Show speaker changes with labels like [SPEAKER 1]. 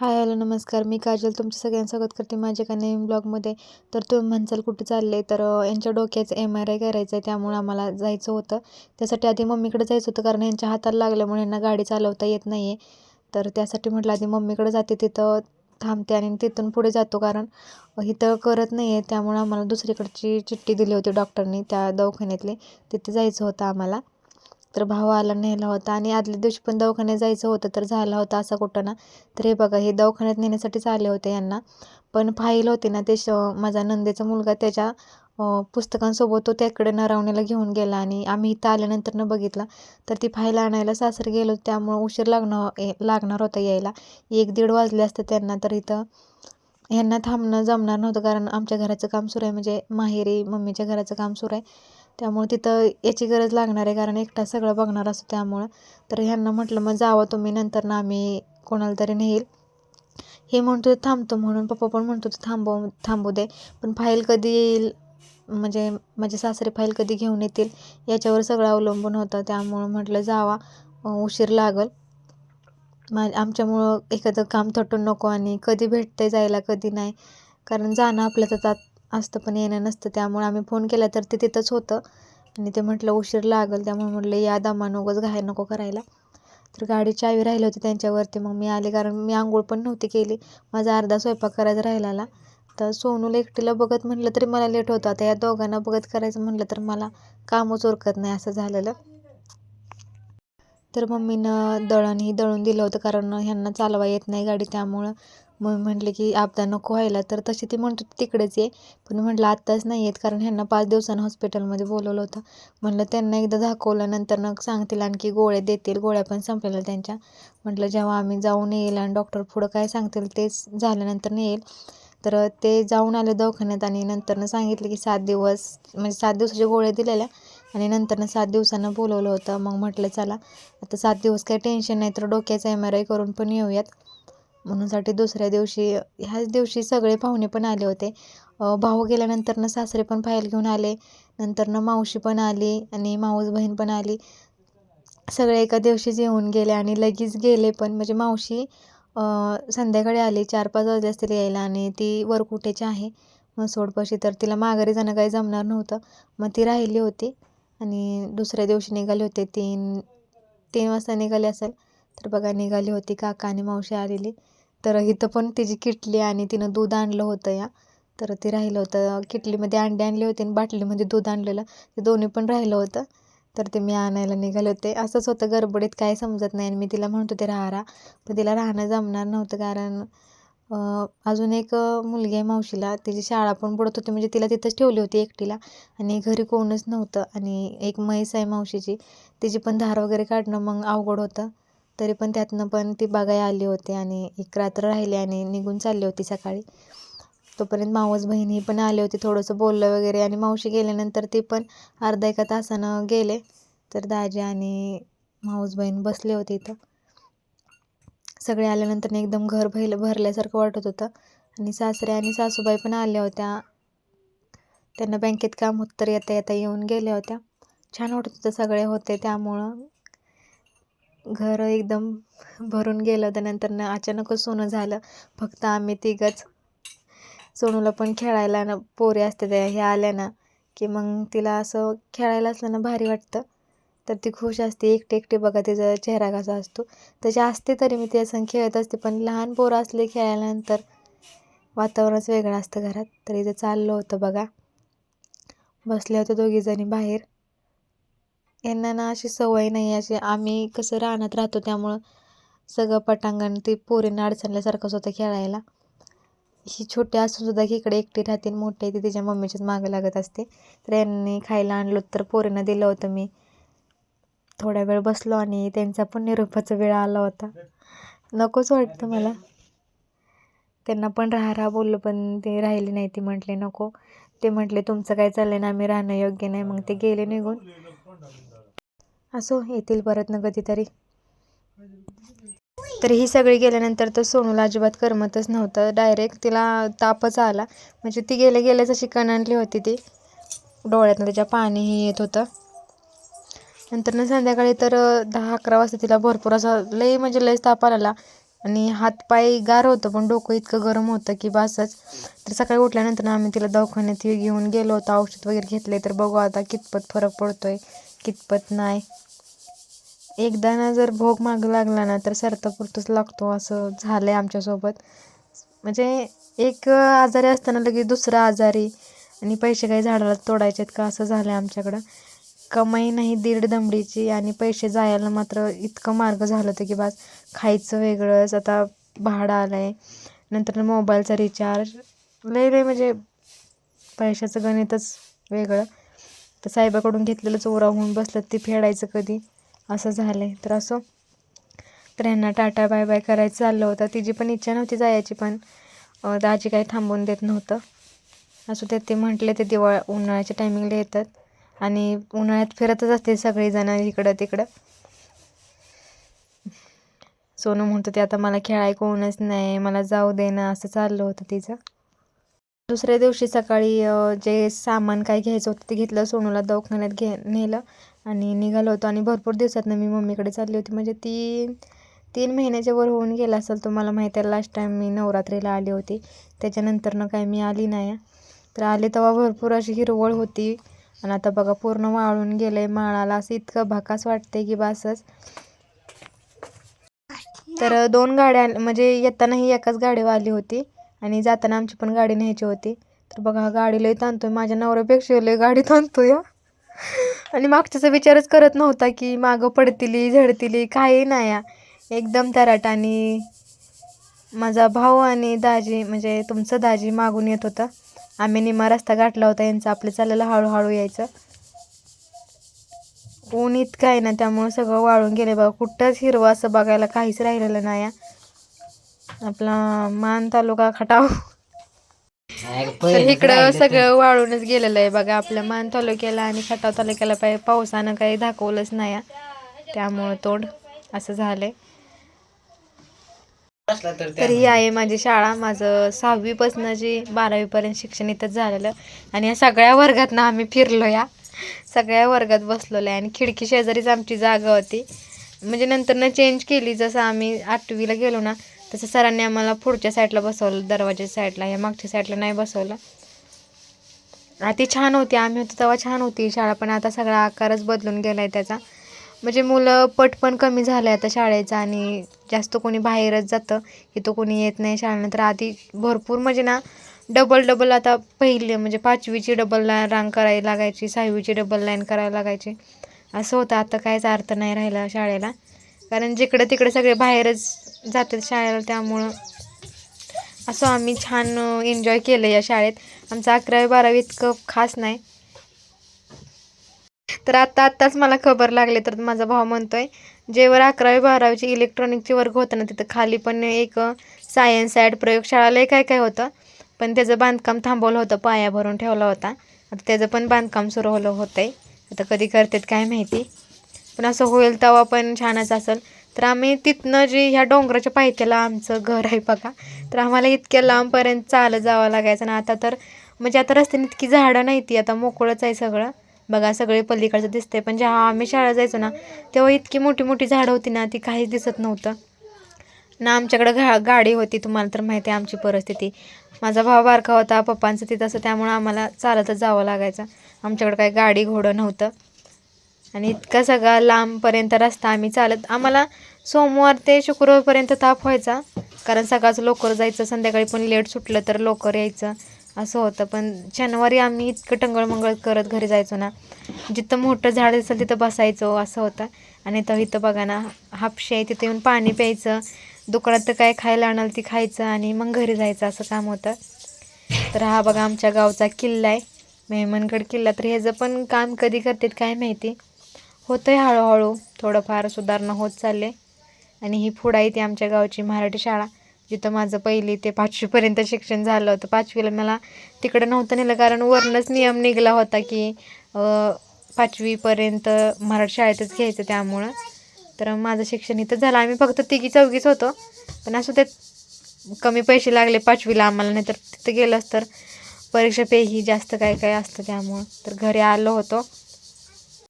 [SPEAKER 1] Hi hello नमस्कार. मी काजल. तुमचं सगळ्यांचं स्वागत करते माझ्या का नवीन ब्लॉगमध्ये. तर तुम्ही म्हणसाल कुठे चालले तर यांच्या डोक्याचं एम आर आय करायचं आहे त्यामुळे आम्हाला जायचं होतं. त्यासाठी आधी मम्मीकडे जायचं होतं कारण यांच्या हाताला लागल्यामुळे यांना गाडी चालवता येत नाही आहे तर त्यासाठी म्हटलं आधी मम्मीकडे जाते तिथं थांबते आणि तिथून पुढे जातो कारण इथं करत नाही आहे त्यामुळे आम्हाला दुसरीकडची चिठ्ठी दिली होती डॉक्टरनी त्या दवाखान्यातली. तिथे जायचं होतं आम्हाला. तर भाऊ आला नेला होता. आणि आदल्या दिवशी पण दवाखान्यात जायचं होतं तर झाला होता असा कुठं ना. तर हे बघा हे दवाखान्यात नेण्यासाठीच आले होते यांना. पण फाईल होती ना ते श माझा नंदेचा मुलगा त्याच्या पुस्तकांसोबत तो त्याकडे नरावण्याला घेऊन गेला. आणि आम्ही इथं आल्यानंतर न बघितला. तर ती फाईल आणायला सासर गेलो त्यामुळं उशीर लागणार लागणार होता यायला. एक दीड वाजले असते त्यांना तर इथं यांना थांबणं जमणार नव्हतं. कारण आमच्या घराचं काम सुरू आहे. म्हणजे माहेरी मम्मीच्या घराचं काम सुरू आहे. त्यामुळे तिथं याची गरज लागणार आहे कारण एकटा सगळं बघणार असतो त्यामुळं. तर ह्यांना म्हटलं मग जावं तुम्ही नंतर ना आम्ही कोणाला तरी नेईल. हे म्हणतो थांबतो म्हणून पप्पा पण म्हणतो थांबव थांबू दे. पण फाईल कधी येईल म्हणजे माझे सासरे फाईल कधी घेऊन येतील याच्यावर सगळं अवलंबून होतं. त्यामुळं म्हटलं जावा उशीर लागल. मा आमच्यामुळं एखादं काम थटून नको आणि कधी भेटते जायला कधी नाही. कारण जाणं आपल्या त्यात असतं पण येणं नसतं. त्यामुळे आम्ही फोन केला तर ते तिथंच होतं. आणि ते म्हटलं उशीर लागेल. त्यामुळे म्हटलं या दमा नकोच घाय नको करायला. तर गाडी चावी राहिली होती त्यांच्यावरती. मग मी आले कारण मी आंघोळ पण नव्हती केली. माझा अर्धा स्वयंपाक करायचा राहिलेला. तर सोनूला एकटीला बघत म्हटलं तरी मला लेट होतं. आता या दोघांना बघत करायचं म्हटलं तर मला कामच उरकत नाही असं झालेलं. तर मम्मीनं दळण ही दळून दिलं होतं कारण ह्यांना चालवा येत नाही गाडी. त्यामुळं मग म्हटले की आपदा नको व्हायला. तर तशी ती म्हणत होती तिकडेच ये. पण म्हटलं आत्ताच नाही येत कारण ह्यांना पाच दिवसानं हॉस्पिटलमध्ये बोलवलं होतं. म्हटलं त्यांना एकदा दाखवलं नंतर सांगतील आणखी गोळ्या देतील गोळ्या पण संपलेल्या त्यांच्या. म्हटलं जेव्हा आम्ही जाऊन येईल आणि डॉक्टर पुढं काय सांगतील तेच झाल्यानंतर येईल. तर ते जाऊन आले दवाखान्यात आणि नंतरनं सांगितलं की सात दिवस म्हणजे सात दिवसाच्या गोळ्या दिलेल्या आणि नंतरनं सात दिवसांना बोलवलं होतं. मग म्हटलं चला आता सात दिवस काही टेन्शन नाही तर डोक्याचा एम आर आय करून पण येऊयात. म्हणूनसाठी दुसऱ्या दिवशी ह्याच दिवशी सगळे पाहुणे पण आले होते. भाऊ गेल्यानंतरनं सासरे पण पाहायला घेऊन आले. नंतरनं मावशी पण आली आणि माऊस बहीण पण आली. सगळे एका दिवशीच येऊन गेले आणि लगेच गेले पण म्हणजे मावशी संध्याकाळी आली. चार पाच वाजले असतील यायला आणि ती वरकुटेची आहे. मसोडपाशी तर तिला माघारी जाणं काही जमणार नव्हतं. मग ती राहिली होती आणि दुसऱ्या दिवशी निघाले होते तीन तीन वाजता निघाले असेल. तर बघा निघाली होती काका आणि मावशी आलेली. तर इथं पण तिची किटली आणि तिनं दूध आणलं होतं या. तर ते राहिलं होतं. किटलीमध्ये अंडे आणले होते आणि बाटलीमध्ये दूध आणलेलं. ते दोन्ही पण राहिलं होतं. तर ते मी आणायला निघाले होते. असंच होतं गडबडीत काय समजत नाही. आणि मी तिला म्हणत होते राहा राहा. पण तिला राहणं जमणार नव्हतं कारण अजून एक मुलगी आहे मावशीला. तिची शाळा पण बुडत होती. म्हणजे तिला तिथंच ठेवली होती एकटीला. आणि घरी कोणच नव्हतं. आणि एक म्हैस आहे मावशीची. तिची पण धार वगैरे काढणं मग अवघड होतं. तरी पण त्यातनं पण ती बघाय आली होती आणि एक रात्र राहिली आणि निघून चालली होती सकाळी. तोपर्यंत मावस बहीण ही पण आली होती थोडंसं बोललं वगैरे आणि मावशी गेल्यानंतर ती पण अर्धा एका तासानं गेले. तर दाजी आणि मावस बहीण बसले होते इथं. सगळे आल्यानंतर एकदम घर भरलं भरल्यासारखं वाटत होतं. आणि सासरे आणि सासूबाई पण आल्या होत्या. त्यांना बँकेत काम होतं तर येता येता येऊन गेल्या होत्या. छान वाटत होतं सगळे होते त्यामुळं. घर एकदम भरून गेलं त्यानंतर नंतर न अचानकच सोनं झालं. फक्त आम्ही तिघंच. सोनूला पण खेळायला ना पोरे असते त्या ह्या आल्या ना की मग तिला असं खेळायला असलं ना भारी वाटतं. तर ती खुश असते एकटी एकटी बघा तिचा चेहरा कसा असतो. तशी असते तरी मी तिच्या संग खेळत असते पण लहान पोरं असले खेळायल्यानंतर वातावरणच वेगळं असतं घरात. तर इथं चाललं होतं बघा. बसले होते दोघीजणी बाहेर. यांना ना अशी सवय नाही अशी आम्ही कसं रानात राहतो त्यामुळं सगळं पटांगण ते पोरींना अडचणल्यासारखंच होतं खेळायला. ही छोटी असून सुद्धा की इकडे एकटी राहते मोठे मोठी ती तिच्या मम्मीच्याच मागं लागत असते. तर यांनी खायला आणलो तर पोरींना दिलं होतं मी. थोड्या वेळ बसलो आणि त्यांचा पण निरोपाचा वेळ आला होता. नकोच वाटतं मला. त्यांना पण राहा राहा बोललो पण ते राहिले नाही. ती म्हटले नको. ते म्हटले तुमचं काय चाललंय? ना आम्ही राहणं योग्य नाही. मग ते गेले निघून. असो येतील परत न कधीतरी. तर ही सगळी गेल्यानंतर तर सोनूला अजिबात करमतच नव्हतं. डायरेक्ट तिला तापच आला. म्हणजे ती गेल्या गेल्याच अशी कणांटली होती ती. डोळ्यातनं त्याच्या पाणीही येत होतं. नंतर ना संध्याकाळी तर दहा अकरा वाजता तिला भरपूर असा लई म्हणजे लईच ताप आला आणि हातपाय गार होतं पण डोकं इतकं गरम होतं की बसच. तर सकाळी उठल्यानंतर आम्ही तिला दवाखान्यात हे घेऊन गेलो होतो. औषध वगैरे घेतले. तर बघू आता कितपत फरक पडतोय. कितपत नाही. एकदा ना जर भोग माग लागला ना तर सरतापुरतंच लागतो असं झालं आहे आमच्यासोबत. म्हणजे एक आजारी असताना लगेच दुसरा आजारी आणि पैसे काही झाडाला तोडायचे आहेत का असं झालं आहे आमच्याकडं. कमाई नाही दीड दमडीची आणि पैसे जायला मात्र इतकं मार्ग झालं होतं की बस खायचं वेगळंच. आता भाडं आलं आहे नंतर मोबाईलचा रिचार्ज लय लय म्हणजे पैशाचं गणितच वेगळं. तर साहेबाकडून घेतलेलं चोरा होऊन बसलं ते फेडायचं कधी? असं झालं आहे तर असं तर ह्यांना टाटा बाय बाय करायचं चाललं होतं. तिची पण इच्छा नव्हती जायची पण दाजी काही थांबवून देत नव्हतं. असू त्यात ते म्हटले ते दिवाळ उन्हाळ्याच्या टायमिंगला येतात. आणि उन्हाळ्यात फिरतच असते सगळीजणं इकडं तिकडं. सोनू म्हणतो ते आता मला खेळाय कोणच नाही मला जाऊ दे ना असं चाललं होतं तिचं. दुसऱ्या दिवशी सकाळी जे सामान काय घ्यायचं होतं ते घेतलं सोनूला दवाखान्यात घे नेलं आणि निघालो होतो. आणि भरपूर दिवसातनं मी मम्मीकडे चालली होती. म्हणजे तीन तीन महिन्याच्या वर होऊन गेला असेल तुम्हाला माहिती आहे लास्ट टाईम मी नवरात्रीला आली होती. त्याच्यानंतरनं काय मी आली नाही. तर आले तेव्हा भरपूर अशी हिरवळ होती. आणि आता बघा पूर्ण वाळून गेलं आहे माळाला. असं इतकं भाकास वाटते की बासच. तर दोन गाड्या म्हणजे येतानाही एकाच गाडीवर आली होती. आणि जाताना आमची पण गाडी न्यायची होती. तर बघा हा गाडी लई ताणतो आहे माझ्या नवऱ्यापेक्षा लई गाडी ताणतो या आणि मागच्याचा विचारच करत नव्हता की मागं पडतील झडतील काही नाही या. एकदम तराट आणि माझा भाऊ आणि दाजी म्हणजे तुमचं दाजी मागून येत होतं. आम्ही निमा रस्ता गाठला होता. यांचं आपलं चाललेलं हळूहळू यायचं. ऊन इतकं आहे ना त्यामुळं सगळं वाळून गेले बघा कुठंच हिरवं असं बघायला काहीच राहिलेलं नाही आहे. आपला मान तालुका खटाव. तर इकडं सगळं वाळूनच गेलेलं आहे बघा आपल्या मान तालुक्याला आणि खटाव तालुक्याला पाय पावसानं काही दाखवलंच नाही. त्यामुळं तोंड असं झालंय. तर ही आहे माझी शाळा माझं सहावीपासून जी बारावीपर्यंत शिक्षण इथंच झालेलं. आणि या सगळ्या वर्गात ना आम्ही फिरलो या सगळ्या वर्गात बसलेलो आहे आणि खिडकी शेजारीच आमची जागा होती. म्हणजे नंतरनं चेंज केली जसं आम्ही आठवीला गेलो ना तसं सरांनी आम्हाला पुढच्या साईडला बसवलं दरवाजाच्या साईडला या मागच्या साईडला नाही बसवलं. आधी ती छान होती आम्ही होतो तेव्हा छान होती शाळा पण आता सगळा आकारच बदलून गेला आहे त्याचा. म्हणजे मुलं पट पण कमी झालं आहे आता शाळेचा आणि जास्त कोणी बाहेरच जातं इथं कोणी येत नाही शाळेनंतर. आधी भरपूर म्हणजे ना डबल डबल आता पहिले म्हणजे पाचवीची डबल लाईन रांग करायला लागायची सहावीची डबल लाईन करायला लागायची. असं होतं आता काहीच अर्थ नाही राहिला शाळेला. कारण जिकडं तिकडे सगळे बाहेरच जातात शाळेला त्यामुळं असं आम्ही छान एन्जॉय केलं या शाळेत. आमचं अकरावी बारावी इतकं खास नाही. तर आता आत्ताच मला खबर लागली तर माझा भाऊ म्हणतो आहे जेवर अकरावी बारावीची इलेक्ट्रॉनिकचे वर्ग होतं ना तिथं खाली पण एक सायन्स ॲड प्रयोगशाळालाही काय काय होतं. पण त्याचं बांधकाम थांबवलं होतं पाया भरून ठेवला होता. आता त्याचं पण बांधकाम सुरू होलं होतं आहे आता कधी करतात काय माहिती. पण असं होईल तेव्हा पण छानच असेल. तर आम्ही तिथनं जे ह्या डोंगराच्या पायथ्याला आमचं घर आहे बघा तर आम्हाला इतक्या लांबपर्यंत चालत जावं लागायचं ना आता तर म्हणजे आता रस्त्याने इतकी झाडं नाही ती आता मोकळंच आहे सगळं. बघा सगळे पलीकडचं दिसते पण जेव्हा आम्ही शाळा जायचो ना तेव्हा इतकी मोठी मोठी झाडं होती ना ती काहीच दिसत नव्हतं. ना आमच्याकडं घा गाडी होती तुम्हाला तर माहिती आहे आमची परिस्थिती. माझा भाव बारका होता पप्पांचं तिथं असं त्यामुळं आम्हाला चालतच जावं लागायचं. आमच्याकडं काही गाडी घोडं नव्हतं. आणि इतका सगळा लांबपर्यंत रस्ता आम्ही चालत आम्हाला सोमवार ते शुक्रवारपर्यंत ताप व्हायचा. कारण सकाळचं लवकर जायचं संध्याकाळी पण लेट सुटलं तर लवकर यायचं असं होतं. पण शनिवारी आम्ही इतकं टंगळमंगळ करत घरी जायचो ना जिथं मोठं झाड असेल तिथं बसायचो असं होतं. आणि तर इथं बघा ना हापशी आहे तिथं येऊन पाणी प्यायचं. दुकानात तर काय खायला आणाल ती खायचं आणि मग घरी जायचं असं काम होतं. तर हा बघा आमच्या गावचा किल्ला आहे. मेहमनगड किल्ला. तर ह्याचं पण काम कधी करतात काय माहिती? होतं आहे हळूहळू. थोडंफार सुधारणा होत चालले आणि ही पुढं आहे ती आमच्या गावची मराठी शाळा. जिथं माझं पहिली ते पाचवीपर्यंत शिक्षण झालं होतं. पाचवीला मला तिकडं नव्हतं नेलं कारण वरूनच नियम निघाला होता की पाचवीपर्यंत मराठी शाळेतच घ्यायचं त्यामुळं. तर माझं शिक्षण इथं झालं. आम्ही फक्त तिघी चौघीच होतो. पण असं ते कमी पैसे लागले पाचवीला आम्हाला. नाही तर तिथं गेलंच तर परीक्षा पेही जास्त काय काय असतं त्यामुळं. तर घरी आलो होतो.